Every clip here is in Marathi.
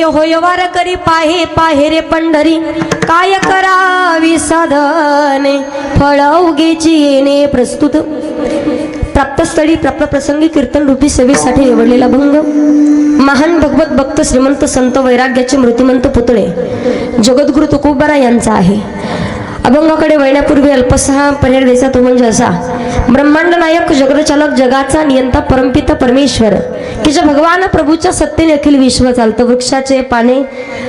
होय वार करी पाहे पाहे रे पंढरी. काय करावी साधने? फळ उगेची येणे प्रस्तुत. प्राप्तस्थळी प्राप्त प्रसंगी कीर्तन रूपी सेवेसाठी निवडलेला भंग. महान भगवत भक्त श्रीमंत संत वैराग्याचे मृतिमंत पुतळे. जगद्गुरु तुकोबारा यांचा आहे. अभंगाकडे वळण्यापूर्वी अल्पसहा पर्याय द्यायचा तो म्हणजे असा ब्रह्मांड नायक जगदचालक जगाचा नियंता परमपिता परमेश्वर. की जे भगवान प्रभूच्या सत्तेने अखिल विश्व चालतं. वृक्षाचे पाने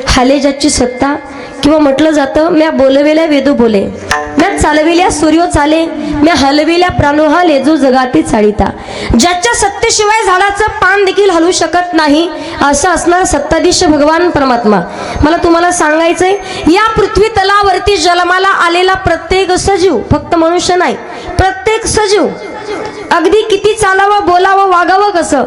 हाले ज्याची सत्ता किंवा म्हटलं जातं म्या बोलवेल्या वेदू बोले. म्या चालविल्या सूर्यो चाले म्या हलविल्या प्राणोहा लेजो जगाती चाळीता. ज्याच्या सत्तेशिवाय झाडाचं पान देखील हलू शकत नाही असं असणार सत्ताधीश भगवान परमात्मा. मला तुम्हाला सांगायचंय या पृथ्वी तलावरती जन्माला आलेला प्रत्येक सजीव फक्त मनुष्य नाही प्रत्येक सजीव. अगदी किती चालावं बोलावं वागावं कसं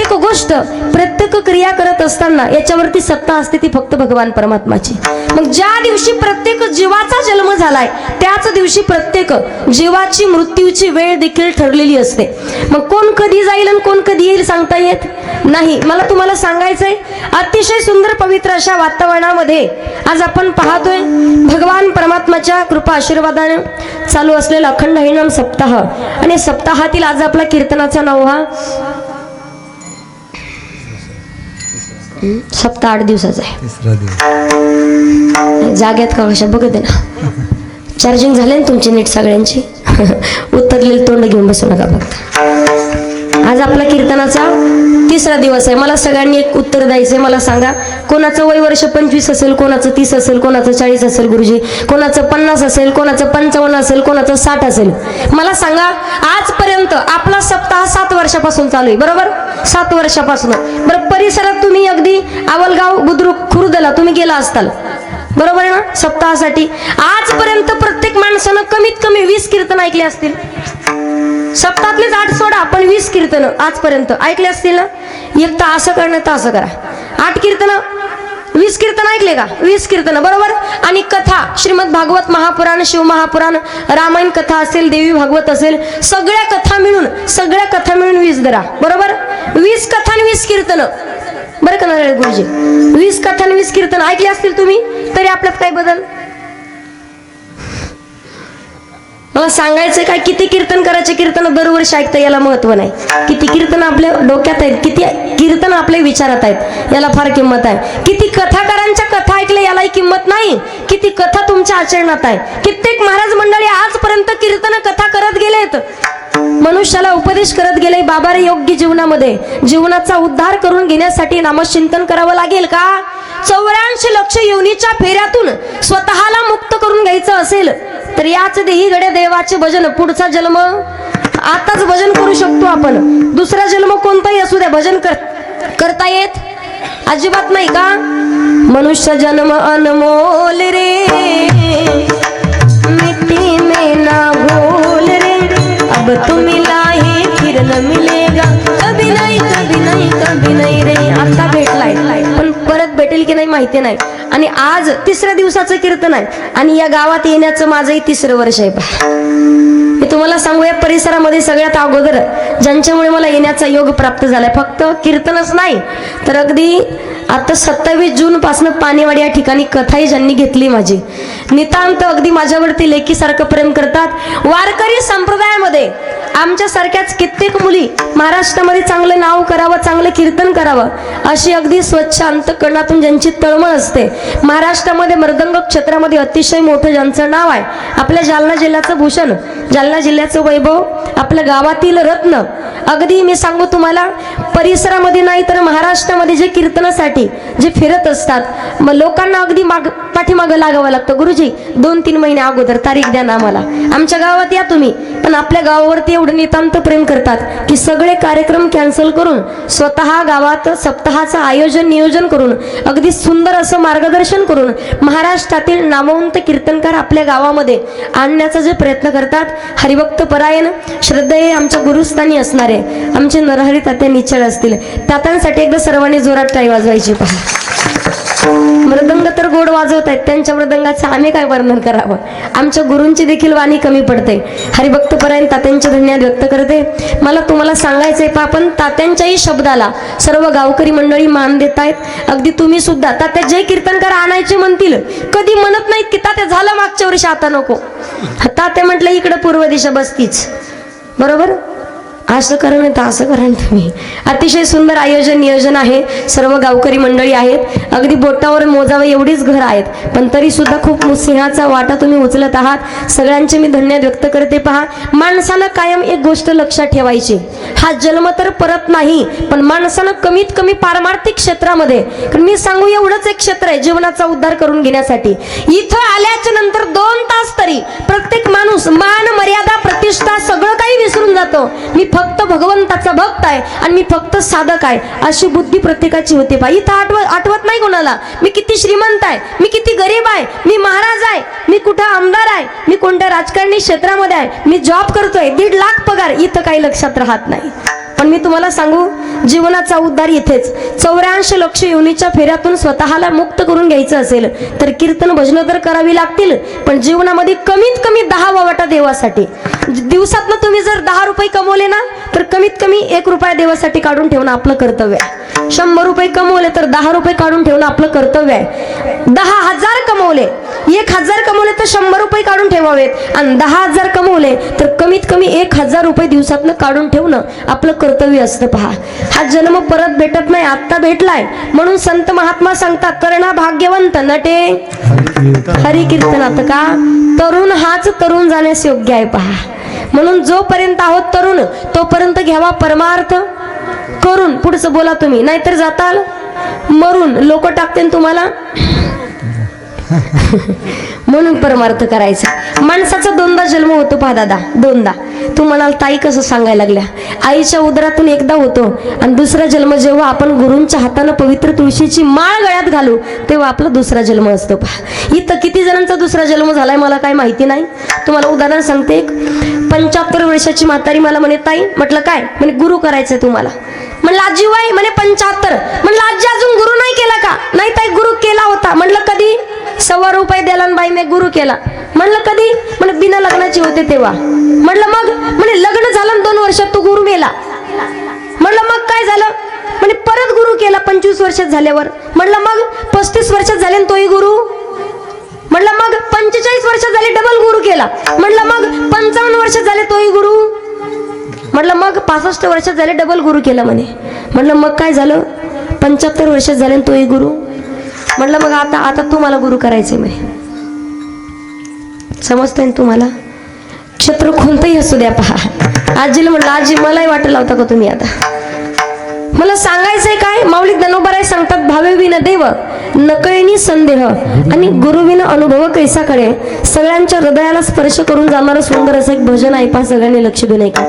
प्रत्येक गोष्ट प्रत्येक क्रिया करत असताना याच्यावरती सत्ता असते ती फक्त भगवान परमात्माची. मग ज्या दिवशी प्रत्येक जीवाचा जन्म झालाय त्याच दिवशी प्रत्येक जीवाची मृत्यूची वेळ देखील ठरलेली असते. मग कोण कधी जाईल आणि कोण कधी येईल सांगता येत नाही. मला तुम्हाला सांगायचंय अतिशय सुंदर पवित्र अशा वातावरणामध्ये आज आपण पाहतोय भगवान परमात्माच्या कृपा आशीर्वादाने चालू असलेला अखंड हरिनाम सप्ताह. आणि सप्ताहातील आज आपला कीर्तनाचा नाव सप्ताह आठ दिवसाचा आहे. तिसरा दिवस. जाग्यात का कशा बघत आहे ना. चार्जिंग झाले ना तुमची नीट सगळ्यांची? उतरलेलं तोंड घेऊन बसू नका फक्त. आज आपला कीर्तनाचा तिसरा दिवस आहे. मला सगळ्यांनी एक उत्तर द्यायचं आहे मला सांगा कोणाचं वय वर्ष पंचवीस असेल कोणाचं तीस असेल कोणाचं चाळीस असेल गुरुजी? कोणाचं पन्नास असेल कोणाचं पंचावन्न असेल कोणाचं साठ असेल? मला सांगा आजपर्यंत आपला सप्ताह सात वर्षापासून चालू आहे बरोबर? सात वर्षापासून. बरं परिसरात तुम्ही अगदी आवलगाव बुद्रुक खुर्दला तुम्ही गेला असताल. बरोबर आहे ना? सप्ताहासाठी. आजपर्यंत प्रत्येक माणसानं कमीत कमी वीस कीर्तन ऐकले असतील. सप्ताहातलेच आठ सोडा पण वीस कीर्तन आजपर्यंत ऐकले असतील ना? एक तर असं करणं तर असं करा. आठ कीर्तन वीस कीर्तन ऐकले का? वीस कीर्तन बरोबर? आणि कथा श्रीमद भागवत महापुराण शिवमहापुराण रामायण कथा असेल देवी भागवत असेल सगळ्या कथा मिळून सगळ्या कथा मिळून वीस धरा. बरोबर? वीस कथा आणि वीस कीर्तन. बरं का नारायण गुरुजी? वीस कथा आणि वीस कीर्तन ऐकले असतील तुम्ही तरी आपल्यात काय बदल? मला सांगायचं काय? किती कीर्तन करायचे? कीर्तन दरवर्षी ऐकतं याला महत्त्व नाही. किती कीर्तन आपल्या डोक्यात आहेत? किती कीर्तन आपल्या विचारात आहेत? याला फार किंमत आहे. किती कथाकारांच्या कथा ऐकल्या यालाही किंमत नाही. किती कथा तुमच्या आचरणात आहे. कित्येक महाराज मंडळी आजपर्यंत कीर्तन कथा करत गेलेत. मनुष्याला उपदेश करत गेले बाबा रे योग्य जीवनामध्ये. जीवनाचा उद्धार करून घेण्यासाठी नामचिंतन करावं लागेल का? चौऱ्याऐंशी लक्ष योनीच्या फेऱ्यातून स्वतःला मुक्त करून घ्यायचं असेल. तर याच देहीगडे देवाचे भजन पुढचा जन्म. आताच भजन करू शकतो आपण. दुसरा जन्म कोणताही असू द्या भजन कर करता येत. अजिबात नाही का? मनुष्य जन्म अनमोल रे. मिट्टी में ना भूल रे. अब तुम मिलाही फिर न मिलेगा. कभी नाही कभी नाही कभी नाही रे. आता भेटलाय. पण भेटेल की नाही माहिती नाही. आणि आज तिसऱ्या दिवसाचं कीर्तन आहे. आणि या गावात येण्याचं माझंही तिसरं वर्ष आहे. पहा मी तुम्हाला सांगू या परिसरामध्ये सगळ्यात अगोदर ज्यांच्यामुळे मला येण्याचा योग प्राप्त झालाय फक्त कीर्तनच नाही तर अगदी आता सत्तावीस जून पासून पाणीवाडी या ठिकाणी कथाही ज्यांनी घेतली माझी. नितांत अगदी माझ्यावरती लेखीसारखं प्रेम करतात. वारकरी संप्रदायामध्ये आमच्यासारख्याच कित्येक मुली महाराष्ट्रामध्ये चांगलं नाव करावं चांगलं कीर्तन करावं अशी अगदी स्वच्छ अंतकरणातून ज्यांची तळमळ असते. महाराष्ट्रामध्ये मृदंग क्षेत्रामध्ये अतिशय मोठं ज्यांचं नाव आहे आपल्या जालना जिल्ह्याचं भूषण जालना जिल्ह्याचं वैभव आपल्या गावातील रत्न. अगदी मी सांगू तुम्हाला परिसरामध्ये नाही तर महाराष्ट्रामध्ये जे कीर्तनासाठी जे फिरत असतात मग लोकांना अगदी माग पाठीमागं लागावं लागतं. गुरुजी दोन तीन महिने अगोदर तारीख द्या ना आम्हाला. आमच्या गावात या तुम्ही. पण आपल्या गावावरती एवढं नितांत प्रेम करतात की सगळे कार्यक्रम कॅन्सल करून स्वतः गावात सप्ताहाचं आयोजन नियोजन करून अगदी सुंदर असं मार्गदर्शन करून महाराष्ट्रातील नामवंत कीर्तनकार आपल्या गावामध्ये आणण्याचा जे प्रयत्न करतात हरिभक्त परायण श्रद्धा हे आमच्या गुरुस्थानी असणारे आमचे नरहरी तात्या निचळ असतील. तात्यांसाठी एकदा सर्वांनी जोरात टाई वाजवायची पहा. मृदंग तर गोड वाजवत आहेत. त्यांच्या मृदंगाचं आम्ही काय वर्णन करावं? आमच्या गुरूंची देखील वाणी कमी पडते. हरिभक्तपरायण तात्यांचे धन्यवाद व्यक्त करते. मला तुम्हाला सांगायचंय पा आपण तात्यांच्याही शब्दाला सर्व गावकरी मंडळी मान देत आहेत अगदी तुम्ही सुद्धा तात्या जे कीर्तनकार आणायचे म्हणतील. कधी म्हणत नाहीत की तात्या झालं मागच्या वर्षी आता नको. तात्या म्हटलं इकडे पूर्व दिशा बसतीच. बरोबर? असं करा नाही तर असं करा तुम्ही. अतिशय सुंदर आयोजन नियोजन आहे. सर्व गावकरी मंडळी आहेत. अगदी बोटावर मोजावं एवढीच घर आहेत. पण तरी सुद्धा खूप सिंहाचा वाटा तुम्ही उचलत आहात. सगळ्यांचे मी धन्यवाद व्यक्त करते. पहा माणसानं कायम एक गोष्ट लक्षात ठेवायची. हा जन्म तर परत नाही पण माणसानं कमीत कमी पारमार्थिक क्षेत्रामध्ये कारण मी सांगू एवढंच एक क्षेत्र आहे जीवनाचा उद्धार करून घेण्यासाठी. इथं आल्याच्यानंतर दोन तास तरी प्रत्येक माणूस मान मर्यादा प्रतिष्ठा सगळं काही विसरून जातो. मी फक्त भगवंताचा भक्त आहे आणि मी फक्त साधक आहे. अशी बुद्धी प्रत्येकाची होते पा इथं आठवत आठवत नाही कोणाला. मी किती श्रीमंत आहे. मी किती गरीब आहे. मी महाराज आहे. मी कुठं आमदार आहे. मी कोणत्या राजकारणी क्षेत्रामध्ये आहे. मी जॉब करतोय. दीड लाख पगार. इथं काही लक्षात राहत नाही. पण मी तुम्हाला सांगू जीवनाचा उद्धार इथेच चौऱ्याऐंशी लक्ष योनीच्या फेऱ्यातून स्वतःला मुक्त करून घ्यायचं असेल तर कीर्तन भजनं तर करावी लागतील पण जीवनामध्ये कमीत कमी दहा वावाटा देवासाठी. दिवसातनं तुम्ही जर दहा रुपये कमवले ना तर कमीत कमी एक रुपया देवासाठी काढून ठेवणं आपलं कर्तव्य आहे. शंभर रुपये कमवले तर दहा रुपये काढून ठेवणं आपलं कर्तव्य आहे. दहा हजार कमवले एक हजार कमवले तर शंभर रुपये काढून ठेवावेत. आणि दहा हजार कमवले तर कमीत कमी एक हजार रुपये दिवसातनं काढून ठेवणं आपलं कर्तव्य असतं पहा. हा जन्म परत भेटत नाही आत्ता भेटलाय. म्हणून संत महात्मा सांगतात करणा भाग्यवंत नटे. हरी कीर्तनात का? तरुण हाच तरुण जाण्यास योग्य आहे पहा. म्हणून जोपर्यंत आहोत तरुण तोपर्यंत घ्यावा परमार्थ. करून पुढचं बोला तुम्ही. नाहीतर जाताल मरून. लोक टाकते तुम्हाला. म्हणून परमार्थ करायचा. माणसाचा दोनदा जन्म होतो पहा दादा दोनदा. तू म्हणाल ताई कसं सांगायला लागल्या? आईच्या उदरातून एकदा होतो आणि दुसरा जन्म जेव्हा आपण गुरूंच्या हातानं पवित्र तुळशीची माळ गळ्यात घालू तेव्हा आपला दुसरा जन्म असतो पहा. इथं किती जणांचा दुसरा जन्म झालाय मला काय माहिती नाही. तुम्हाला उदाहरण सांगते एक. पंच्याहत्तर वर्षाची म्हातारी मला म्हणे ताई म्हटलं काय? म्हणे गुरु करायचंय तुम्हाला. म्हणलं आजी म्हणे पंच्याहत्तर म्हणलं आजी अजून गुरु नाही केला का नाही ताई गुरु केला होता म्हणलं कधी सव्वा रुपये द्याला आणि बाई मी गुरु केला. म्हणलं कधी? म्हणे बिना लग्नाची होते तेव्हा. म्हणलं मग? म्हणे लग्न झालं आणि दोन वर्षात तो गुरु मेला. म्हणलं मग काय झालं? म्हणे परत गुरु केला पंचवीस वर्षात झाल्यावर. म्हणलं मग पस्तीस वर्षात झाले तोही गुरु? म्हणलं मग पंचेचाळीस वर्षात झाले डबल गुरु केला. म्हणलं मग पंचावन्न वर्षात झाले तोही गुरु? म्हटलं मग पासष्ट वर्षात झाले डबल गुरु केलं. म्हणे म्हणलं मग काय झालं? पंच्याहत्तर वर्षात झाले तोही गुरु? म्हटलं मग आता आता तुम्हाला गुरु करायचे म्हणे. समजतंय ना तुम्हाला? क्षेत्र कोणतंही असू द्या पहा. आजीला म्हटलं आजी मलाही वाटायला होता का तुम्ही आता? मला सांगायचंय काय? माऊली ज्ञानोबराय सांगतात भावे विन देव नकळीनी संदेह. आणि गुरुविन अनुभव कैसा कळे सगळ्यांच्या हृदयाला स्पर्श करून जाणारं सुंदर असं एक भजन आहे पहा सगळ्यांनी लक्ष देऊन ऐका.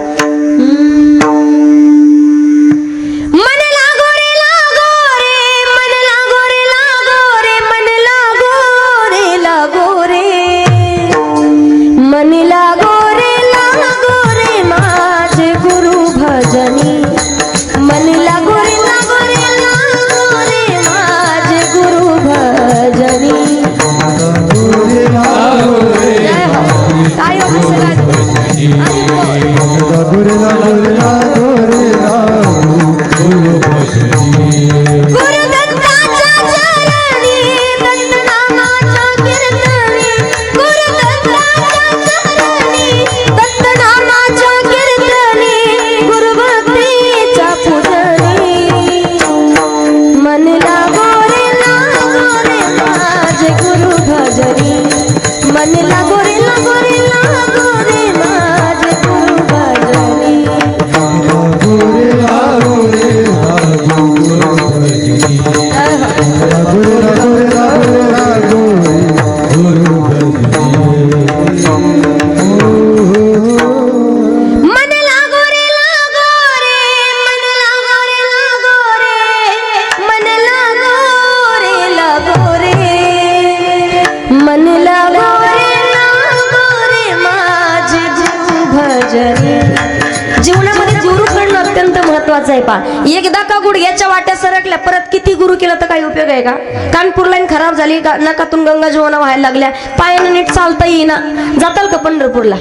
आहे का कानपूर लाईन खराब झाली गा- नाकातून गंगा जमुना व्हायला लागल्या. पायानं नीट चालता येईना. जाताल का पंढरपूरला?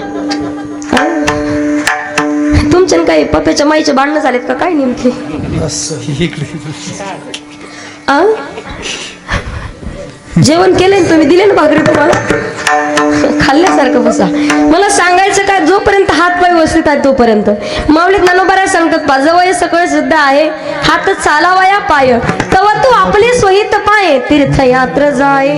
तुमच्या काही पप्याच्या माईचे भांडणं झालेत का? काय नेमके? जेवण केले तुम्ही दिले ना भाकरी तुम्हाला? खाल्ल्यासारखं बसा. मला सांगायचं काय जोपर्यंत हात पाय व्यवस्थित आहे तोपर्यंत. मावळीत ननोबारा सांगतात पाजवय सकळ सिद्ध आहे हात चालावया पाय. तवा तू आपले स्वहित पाय तीर्थयात्र जाय.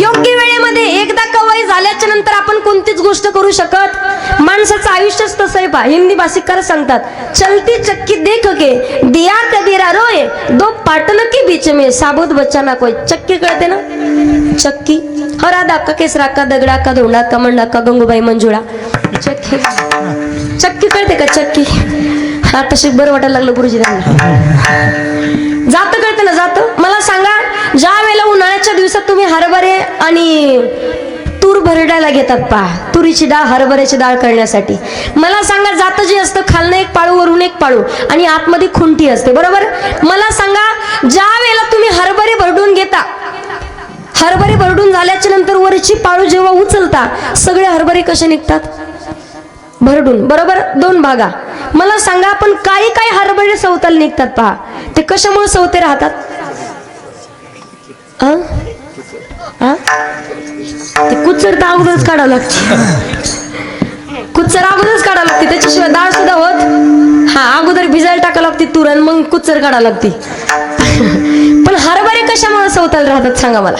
योग्य वेळेमध्ये एकदा कवाई झाल्याच्यानंतर आपण कोणतीच गोष्ट करू शकत? माणसाचं आयुष्यच तसं आहे पा हिंदी भाषिककार सांगतात चलती चक्की देख के दिया कदीरा रोय दो पाटन के बीच में साबुत बच्चा ना कोई. चक्की कळते ना? चक्की. हरा दाका केसरा का दगडा का धोंडा का मंडा का गंगूबाई मंजुळा. चक्की. चक्की कळते का चक्की? आता शिक बरं वाटायला लागलं गुरुजी त्यांना. जात कळते ना जात. मला सांगा ज्या वेळेला उन्हाळ्याच्या दिवसात तुम्ही हरभरे आणि तूर भरडायला घेतात पहा तुरीची डाळ हरभऱ्याची डाळ करण्यासाठी. मला सांगा जात जे असतं खालनं एक पाळू वरून एक पाळू आणि आतमध्ये खुंटी असते बरोबर? मला सांगा ज्या वेळेला तुम्ही हरभरे भरडून घेता हरभरे भरडून झाल्याच्यानंतर वरची पाळू जेव्हा उचलता सगळे हरभरे कसे निघतात? भरडून. बरोबर? दोन भागा. मला सांगा आपण काही काही हरभरे सवताल निघतात पहा. ते कशामुळे सवते राहतात? ते कुचर तर अगोदरच काढावं लागते. कुचर अगोदरच काढावं लागते. त्याच्याशिवाय डाळ सुद्धा होत? हा अगोदर भिजायला टाकावं लागते तुरण मग कुचर काढावं लागते. पण हरभरे कशामुळे सवताल राहतात सांगा मला?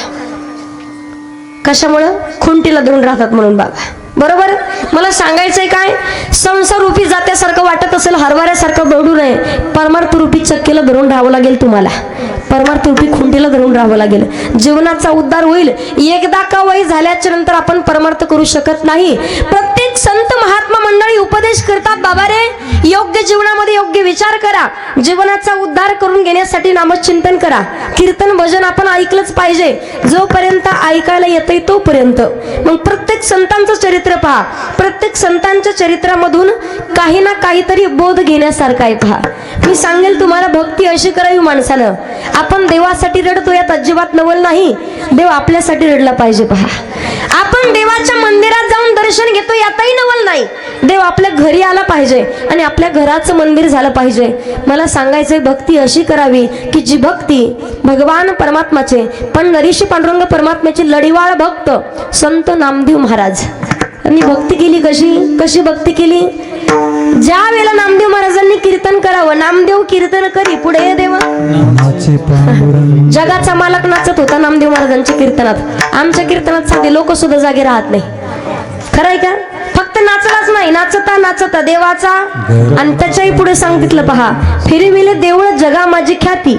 कशामुळं? खुंटीला धरून राहतात म्हणून बाबा. बरोबर? मला सांगायचंय काय? संसार रूपी जात्यासारखं वाटत असेल हरवाऱ्यासारखं दौडू नये. परमार्थ रूपी चक्कीला धरून राहावं लागेल तुम्हाला. परमार्थ रूपी खुंटीला धरून राहावं लागेल. जीवनाचा उद्धार होईल. एकदा का वय झाल्याच्यानंतर आपण परमार्थ करू शकत नाही. पण संत महात्मा मंडळी उपदेश करतात बाबा रे योग्य जीवनामध्ये योग्य विचार करा. जीवनाचा उद्धार करून घेण्यासाठी नामचिंतन करा. कीर्तन भजन आपण ऐकलंच पाहिजे. जोपर्यंत ऐकायला येतंय तोपर्यंत. मग प्रत्येक संतांचं चरित्र पहा. प्रत्येक संतांच्या चरित्रामधून काही ना काहीतरी बोध घेण्यासारखं आहे पहा. मी सांगेल तुम्हाला भक्ती अशी करावी माणसानं. आपण देवासाठी रडतो यात अजिबात नवल नाही. देव आपल्यासाठी रडला पाहिजे पहा. आपण देवाच्या मंदिरात जाऊन दर्शन घेतो यातही नवल नाही. देव आपल्या घरी आला पाहिजे आणि आपल्या घराचं मंदिर झालं पाहिजे. मला सांगायचंय भक्ती अशी करावी की जी भक्ती भगवान परमात्माचे पण नरीशी पांडुरंग परमात्म्याचे लढीवाळ भक्त संत नामदेव महाराज. त्यांनी भक्ती केली कशी? कशी भक्ती केली? ज्या वेळेला नामदेव महाराजांनी कीर्तन करावं नामदेव कीर्तन करी पुढे देवा. जगाचा मालक नाचत होता नामदेव महाराजांच्या कीर्तनात. आमच्या कीर्तनात साधे लोक सुद्धा जागे राहत नाही. खरं आहे का? फक्त नाचलाच नाही नाचता नाचता देवाचा. आणि त्याच्याही पुढे सांगितलं पहा फिरविले देऊळ जगा माझी ख्याती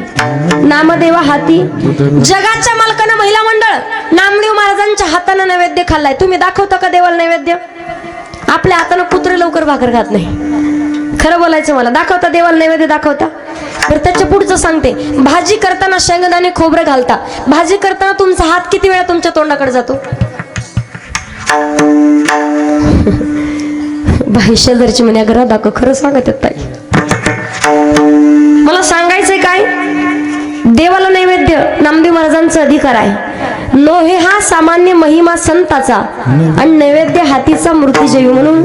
नामदेवा हाती. जगाच्या मालकानं महिला मंडळ नामदेव महाराजांच्या हातानं नैवेद्य खाल्लाय. तुम्ही दाखवता का देवाला नैवेद्य? आपल्या हातानं कुत्रे लवकर भाकर खात नाही. खरं बोलायचं मला दाखवता देवाला नैवेद्य दाखवता? तर त्याच्या पुढचं सांगते. भाजी करताना शेंगदाणे खोबरं घालता. भाजी करताना तुमचा हात किती वेळा तुमच्या तोंडाकडे जातो? बाई शेजारची म्हणे घरा दाखव खरं सांगत आहेत ताई. मला सांगायचंय काय? देवाला नैवेद्य नामदेव महाराजांचा अधिकार आहे. लोहे हा सामान्य महिमा संताचा आणि नैवेद्य हातीचा मूर्तीजयी म्हणून.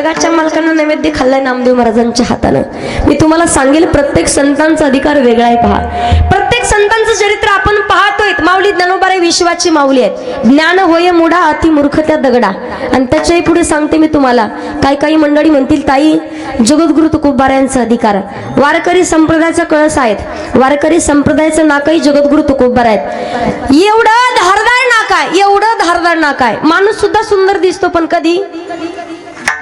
जगाच्या मालकांना नैवेद्य खाल्लाय नामदेव महाराजांच्या हातानं. मी तुम्हाला सांगेल प्रत्येक संतांचा अधिकार वेगळा आहे पहा. प्रत्येक संतांचं चरित्र आपण पाहतोय माऊली ज्ञानोबारे विश्वाची माऊली आहेत. ज्ञान होय मुढा अति मूर्खत्या दगडा. आणि त्याच्याही पुढे सांगते मी तुम्हाला. काही काही मंडळी म्हणतील ताई जगद्गुरु तुकोबाऱ्यांचा अधिकार वारकरी संप्रदायाचा कळस आहेत. वारकरी संप्रदायाचं नाकही जगद्गुरु तुकोबार आहेत. एवढं धारदार नाक आहे एवढं धारदार नाक आहे. माणूस सुद्धा सुंदर दिसतो पण कधी?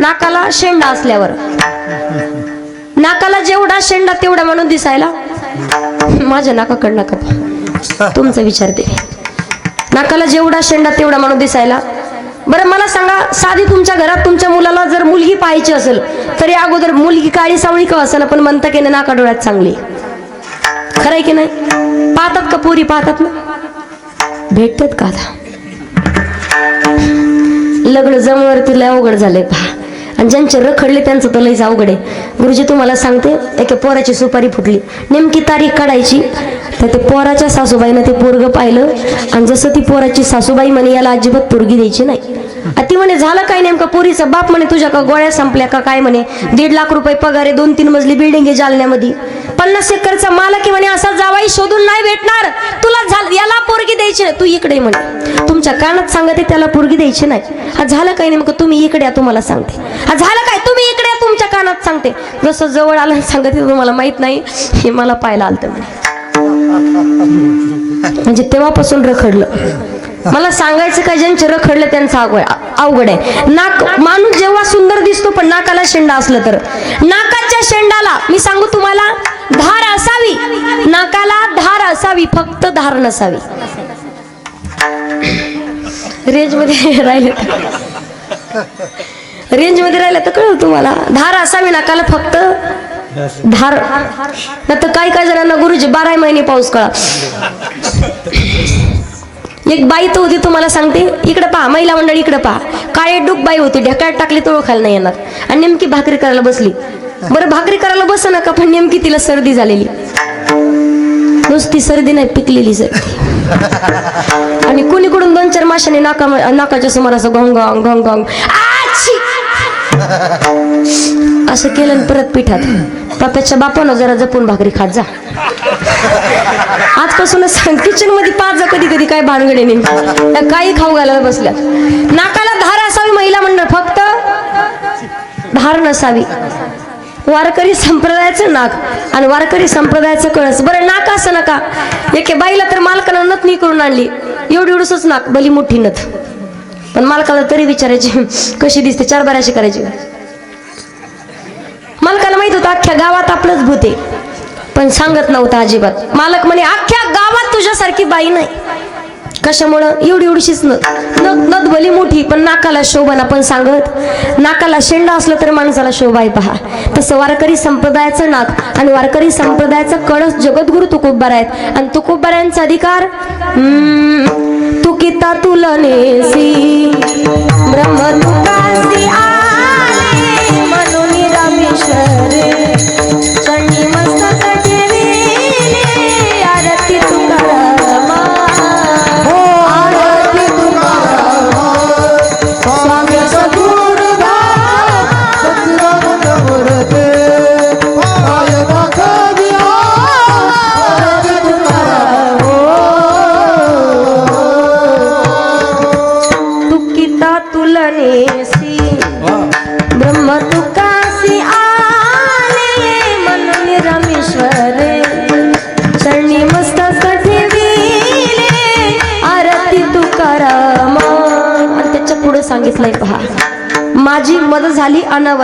नाकाला शेंडा असल्यावर. नाकाला जेवढा शेंडा तेवढा माणूस दिसायला माझ्या नाकाकडं नका तुमचा तुमचं विचारते नाकाला जेवढा शेंडा तेवढा माणूस दिसायला. बरं मला सांगा साधी तुमच्या घरात तुमच्या मुलाला जर मुलगी पाहायची असेल तरी अगोदर मुलगी काळी सावळी का असेल? पण म्हणता की नाका डोळ्यात चांगली. खरंय की नाही? पाहतात का पोरी? पाहतात ना? भेटतात का आता? लग्न जमवरती तिला अवघड झालंय पहा. आणि ज्यांचे रखडले त्यांचं तर लईच अवघड आहे. गुरुजी तुम्हाला सांगते एका पोराची सुपारी फुटली. नेमकी तारीख काढायची तर ते पोराच्या सासूबाईनं ते पोरग पाहिलं. आणि जसं ती पोराची सासूबाई म्हणे याला अजिबात पोरगी द्यायची नाही. ती म्हणे झालं काय नेमकं? पोरीचा बाप म्हणे तुझ्या का गोळ्या संपल्या का? काय म्हणे? दीड लाख रुपये पगार आहे दोन तीन मजली बिल्डिंग आहे जालन्यामध्ये. पन्नास एकरचा मालक आहे म्हणे असा जावाई शोधून नाही भेटणार. तुला झालं याला पोरगी द्यायची नाही. तू इकडे म्हणे. तुमच्या कानात सांगते त्याला पोरगी द्यायची नाही. हा झालं काय नेमकं? तुम्ही इकडे तुम्हाला सांगते. हा झालं काय? तुम्ही इकडे तुमच्या कानात सांगते. जसं जवळ आलं सांगते तुम्हाला माहीत नाही. हे मला पाहायला आलं म्हणे. म्हणजे तेव्हापासून रखडलं. मला सांगायचं काय ज्यांचे रखडलं त्यांचं अवघड अवघड आहे. नाक माणूस जेव्हा सुंदर दिसतो पण नाकाला शेंडा असलं तर. नाकाच्या शेंडाला मी सांगू तुम्हाला धार असावी. नाकाला धार असावी फक्त धार नसावी. रेंजमध्ये राहिले रेंजमध्ये राहिलं तर कळव तुम्हाला. धार असावी नाकाला फक्त धार. नाही तर काही काही जणांना गुरुजी बारा महिने पाऊस कळा. एक बाई तर होती तुम्हाला सांगते. इकडे पहा महिला मंडळी इकडे पहा. काळे डुक बाई होती ढेकळ्यात टाकली तर ओळखायला नाही येणार. आणि नेमकी भाकरी करायला बसली. बरं भाकरी करायला बस नका पण नेमकी तिला सर्दी झालेली. नुसती सर्दी नाही पिकलेली सर्दी. आणि कुणीकडून दोन चार माशाने नाका नाकाच्या समोर असं घोंग घोंग घोंग असं केलं आणि परत पिठात. पप्याच्या बापानं जरा जपून भाकरी खात जा. आजपासूनच किचनमध्ये पाच जा कधी कधी काय भानगडे नेमकी. काही खाऊ घालायला बसल्या नाकाला धार असावी महिला मंडळ फक्त धार नसावी. वारकरी संप्रदायाचं नाक आणि वारकरी संप्रदायाचं कळस. बरं नाक असं नका. एके बाईला तर मालकानं नथनी करून आणली. एवढी एवढंच नाक भली मोठी नथ. पण मालकाला तरी विचारायची कशी दिसते चार बाराशी करायची. होतं अख्ख्या गावात आपलंच भूत आहे. पण सांगत नव्हता अजिबात. मालक म्हणे अख्ख्या गावात तुझ्यासारखी बाई नाही. कशामुळं? एवढी एवढीशीच नथ. नथ नथ भली मोठी पण नाकाला शोभना पण सांगत. नाकाला शेंडा असलं तर माणसाला शोभा आहे पहा. तसं वारकरी संप्रदायाचं नाक आणि वारकरी संप्रदायाचा कळस जगद्गुरु तुकोबार आहेत. आणि तुकोबाऱ्यांचा अधिकार? हम्म, तुकिता तुलनेसी ब्रह्म तुका Hare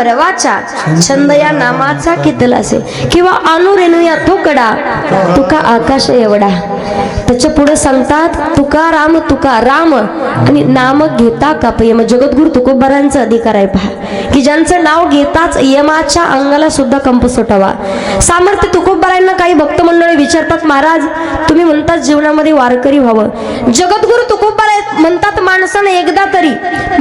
झाली छंद या नामाचा कितलासे किंवा अनुरेणू या तुकडा? तुका आकाश एवढा. त्याच्या पुढे सांगतात तुका राम तुका राम. आणि नाम घेता काप यम जगद्गुरु तुकोबरांचा अधिकार आहे पहा. की ज्यांचं नाव घेताच यमाच्या अंगाला सुद्धा कंप सुटावा. सामर्थ्य तुकोबारांना काही भक्त मंडळी विचारतात महाराज तुम्ही म्हणतात जीवनामध्ये वारकरी व्हावं. जगद्गुरु आहेत म्हणतात माणसानं एकदा तरी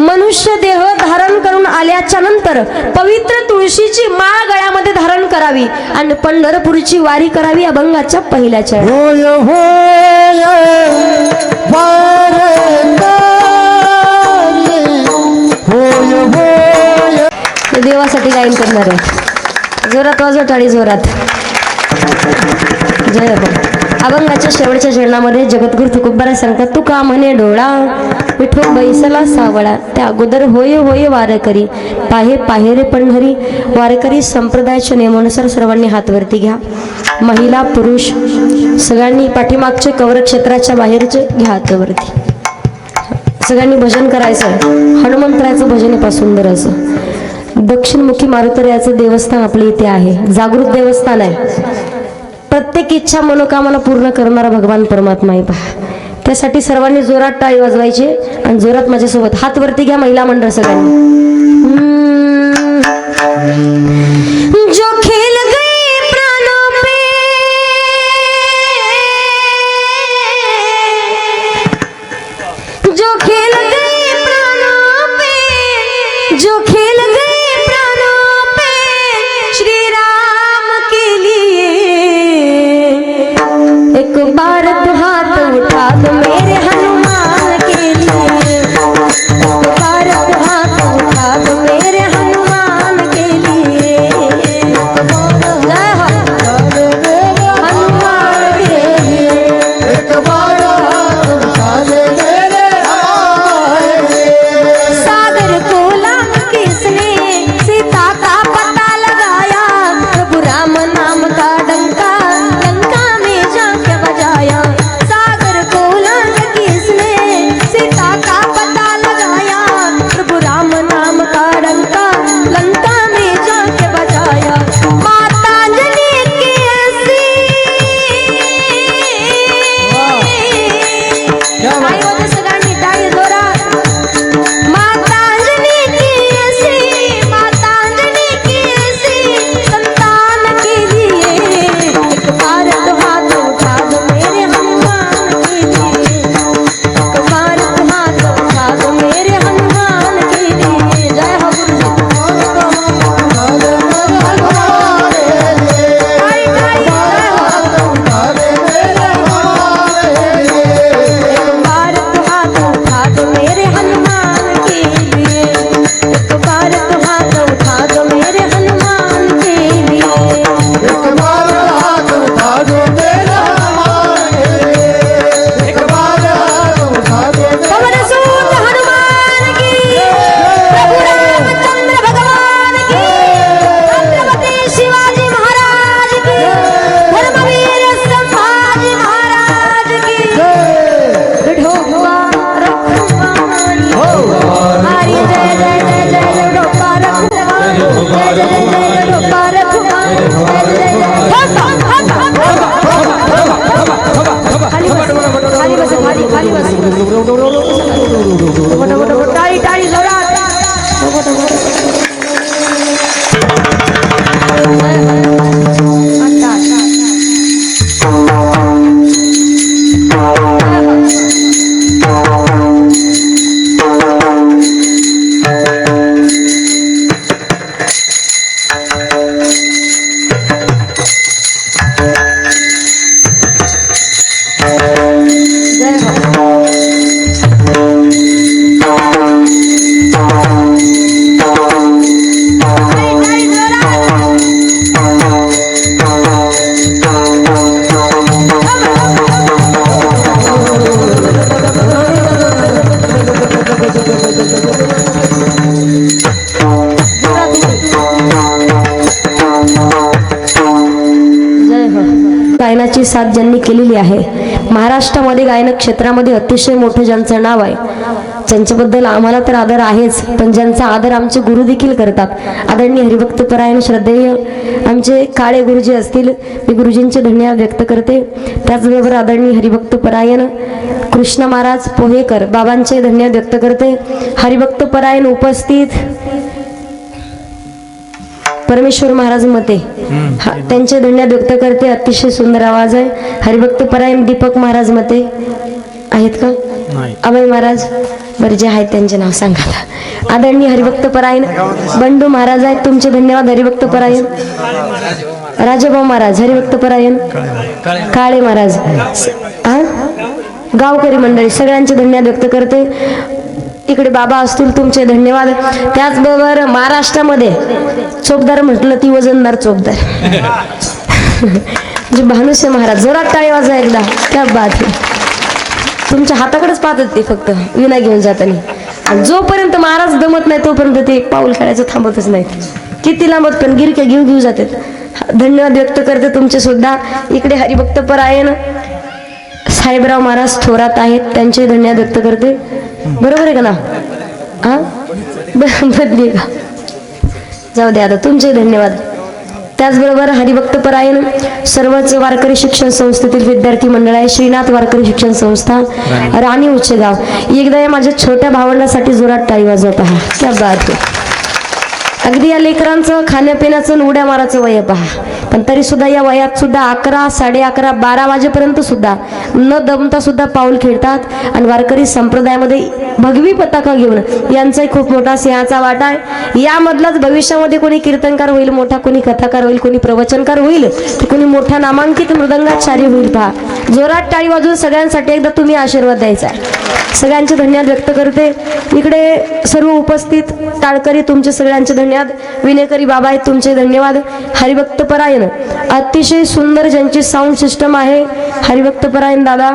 मनुष्य देह धारण करून आल्याच्यानंतर पवित्र तुळशीची माळ गळ्यामध्ये धारण करावी आणि पंढरपूरची वारी करावी अभंगाच्या पहिल्याच्या होय होय देवासाठी गायन करणार आहे. जोरात वाजवा टाळी जोरात. जय अभंग अभंगाच्या शेवटच्या चरणामध्ये जगद्गुरु तुकोबारा सांगतात तू का म्हणे डोळा विठो बैसला सावळा. त्या अगोदर होय होय वारकरी. पाहे पाहेरे पंढरी. वारकरी संप्रदायाच्या नियमानुसार सर्वांनी हातवरती घ्या. महिला पुरुष सगळ्यांनी पाठीमागचे कवर क्षेत्राच्या बाहेरचे घ्या हातावरती सगळ्यांनी भजन करायचं. हनुमंतरायचं भजन आहे सुंदर असं दक्षिणमुखी मारुतऱ्याचं देवस्थान आपल्या इथे आहे. जागृत देवस्थान आहे. प्रत्येक इच्छा मनोकामना पूर्ण करणारा भगवान परमात्मा आहे पहा. त्यासाठी सर्वांनी जोरात टाळी वाजवायची आणि जोरात माझ्यासोबत हात वरती घ्या महिला मंडळ सगळ्यांनी. जो खेल बस मोठं गायनाची साथ ज्यांनी केलेली आहे. महाराष्ट्रामध्ये गायन क्षेत्रामध्ये अतिशय मोठं ज्यांचं नाव आहे ज्यांच्याबद्दल आम्हाला तर आदर आहेच पण ज्यांचा आदर आमचे गुरु देखील करतात. आदरणीय हरिभक्तपरायण श्रद्धेय आमचे काळे गुरुजी असतील मी गुरुजींचे धन्यवाद व्यक्त करते. त्याचबरोबर आदरणीय हरिभक्तपरायण कृष्ण महाराज पोहेकर बाबांचे धन्यवाद व्यक्त करते. हरिभक्तपरायण उपस्थित परमेश्वर महाराज मते. हा त्यांचे धन्यवाद व्यक्त करते अतिशय सुंदर आवाज आहे. हरिभक्त परायण दीपक महाराज मते. आहेत का? अभय महाराज बरे जे आहेत त्यांचे नाव सांगा. आदरणीय हरिभक्त परायण बंडू महाराज आहेत तुमचे धन्यवाद हरिभक्त परायण. राजाभाऊ महाराज हरिभक्त परायण. काळे महाराज. हा? गावकरी मंडळी सगळ्यांचे धन्यवाद व्यक्त करते. इकडे बाबा असतील तुमचे धन्यवाद. त्याचबरोबर महाराष्ट्रामध्ये चोपदार म्हटलं ती वजनदार चोपदार. म्हणजे भानुसे महाराज जोरात टाळी वाजा एकदा. त्या बात तुमच्या हाताकडेच पाहतात ते फक्त विना घेऊन जाताना. आणि जोपर्यंत महाराज दमत नाही तोपर्यंत ते एक पाऊल खेळायचं थांबतच नाहीत. किती लांबत पण गिरक्या घेऊ घेऊ जातात. धन्यवाद व्यक्त करते तुमचे सुद्धा. इकडे हरिभक्त परायण. साहेबराव महाराज थोरात आहेत त्यांचे धन्यवाद व्यक्त करते. बरोबर आहे का ना? हा बदली का? जाऊ द्या आता तुमचे धन्यवाद. त्याचबरोबर हरिभक्त परायण सर्वच वारकरी शिक्षण संस्थेतील विद्यार्थी मंडळ आहे श्रीनाथ वारकरी शिक्षण संस्था राणी. उच्चगाव एकदा या माझ्या छोट्या भावंडासाठी जोरात टाळी वाजवा पहा. क्या बात अगदी या लेकरांचं खाण्यापिण्याचं उड्या मारायचं वय पहा. पण तरी सुद्धा या वयात सुद्धा अकरा साडे अकरा बारा वाजेपर्यंत सुद्धा न दमता सुद्धा पाऊल खेळतात. आणि वारकरी संप्रदायामध्ये भगवी पताका घेऊन यांचाही खूप मोठा सिंहाचा वाटा आहे. यामधलाच भविष्यामध्ये कोणी कीर्तनकार होईल मोठा कोणी कथाकार होईल कोणी प्रवचनकार होईल तर कोणी मोठा नामांकित मृदंगाचार्य होईल पहा. जोरात टाळी वाजून सगळ्यांसाठी एकदा तुम्ही आशीर्वाद द्यायचा सगळ्यांचे धन्यवाद व्यक्त करते. इकडे सर्व उपस्थित टाळकरी तुमचे सगळ्यांचे धन्यवाद. विनेकरी बाबा आहेत तुमचे धन्यवाद. हरिभक्त परायण. अतिशय सुंदर ज्यांची साऊंड सिस्टम आहे. हरिभक्त परायण दादा.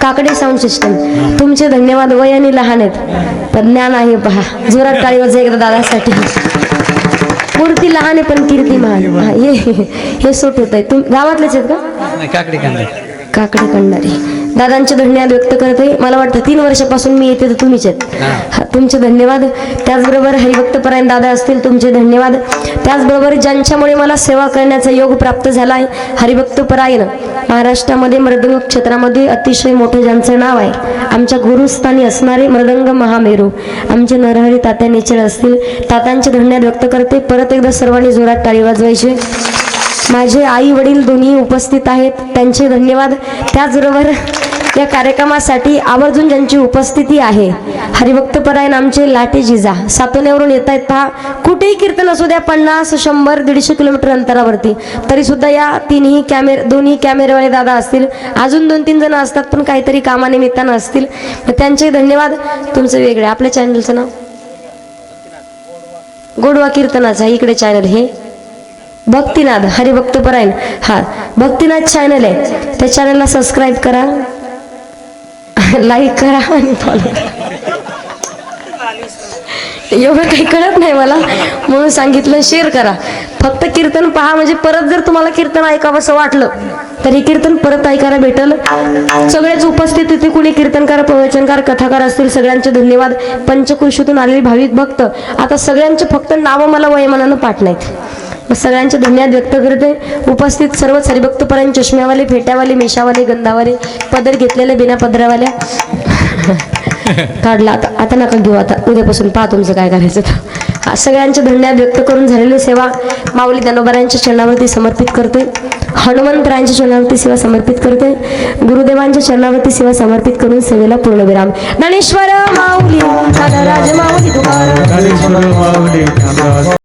काकडे साऊंड सिस्टम तुमचे धन्यवाद. वय आणि लहान आहेत. पण ज्ञान आहे पहा. जोरात टाळी वाजा एकदा दादासाठी. मूर्ती लहान आहे पण कीर्ती महान. हा, हे हे सोट होत आहे तुम गावातलेच आहेत का? काकडी काकडे दादांचे धन्यवाद व्यक्त करते. मला वाटतं तीन वर्षापासून मी येते तर तुम्हीच आहेत. हा, तुमचे धन्यवाद. त्याचबरोबर हरिभक्त परायण दादा असतील तुमचे धन्यवाद. त्याचबरोबर ज्यांच्यामुळे मला सेवा करण्याचा योग प्राप्त झाला आहे हरिभक्त परायण महाराष्ट्रामध्ये मृदंग क्षेत्रामध्ये अतिशय मोठं ज्यांचं नाव आहे आमच्या गुरुस्थानी असणारे मृदंग महामेरू आमचे नरहरी तात्या नेचर असतील. तात्यांचे धन्यवाद व्यक्त करते. परत एकदा सर्वांनी जोरात टाळी वाजवायची. माझे आई वडील दोन्ही उपस्थित आहेत. त्यांचे धन्यवाद. त्याचबरोबर या कार्यक्रमासाठी आवर्जून ज्यांची उपस्थिती आहे हरिभक्त परायण आमचे लाटे जिजा सातोल्यावरून येत आहेत पहा. कुठेही कीर्तन असू द्या पन्नास शंभर दीडशे किलोमीटर अंतरावरती. तरी सुद्धा या तिन्ही कॅमेरे दोन्ही कॅमेरेवाले दादा असतील. अजून दोन तीन जण असतात पण काहीतरी कामानिमित्तानं असतील. तर त्यांचे धन्यवाद. तुमचं वेगळे. आपल्या चॅनलचं नाव? गोडवा कीर्तनाचा आहे. इकडे चॅनल हे. भक्तिनाथ हरिभक्त परायण हा भक्तिनाथ चॅनल आहे. त्या चॅनलला सबस्क्राईब करा. लाईक करा आणि फॉलो एवढं काही कळत नाही मला. म्हणून सांगितलं शेअर करा. फक्त कीर्तन पहा म्हणजे परत जर तुम्हाला कीर्तन ऐकावंसं वाटलं तर हे कीर्तन परत ऐकायला भेटल. सगळेच उपस्थित तिथे कुणी कीर्तनकार प्रवचनकार कथाकार असतील सगळ्यांचे धन्यवाद. पंचकृषीतून आलेले भाविक भक्त. आता सगळ्यांचे फक्त नावं मला वयमानानं पाठ नाहीत. सगळ्यांचे धन्यवाद व्यक्त करते. उपस्थित सर्व हरिभक्तपर्यंत चष्म्यावाले फेट्यावाले मेशावाले गंधावाले पदर घेतलेले बिना पदरावाल्या. काढला आता. आता नका घेऊ आता. उद्यापासून पहा तुमचं काय करायचं तर हा, सगळ्यांचे धन्यवाद व्यक्त करून झालेली सेवा माऊली ज्ञानोबारांच्या चरणावरती समर्पित करते. हनुमंतरायांच्या चरणावरती सेवा समर्पित करते. गुरुदेवांच्या चरणावरती सेवा समर्पित करून सेवेला पूर्णविराम ज्ञानेश्वर माऊली माऊली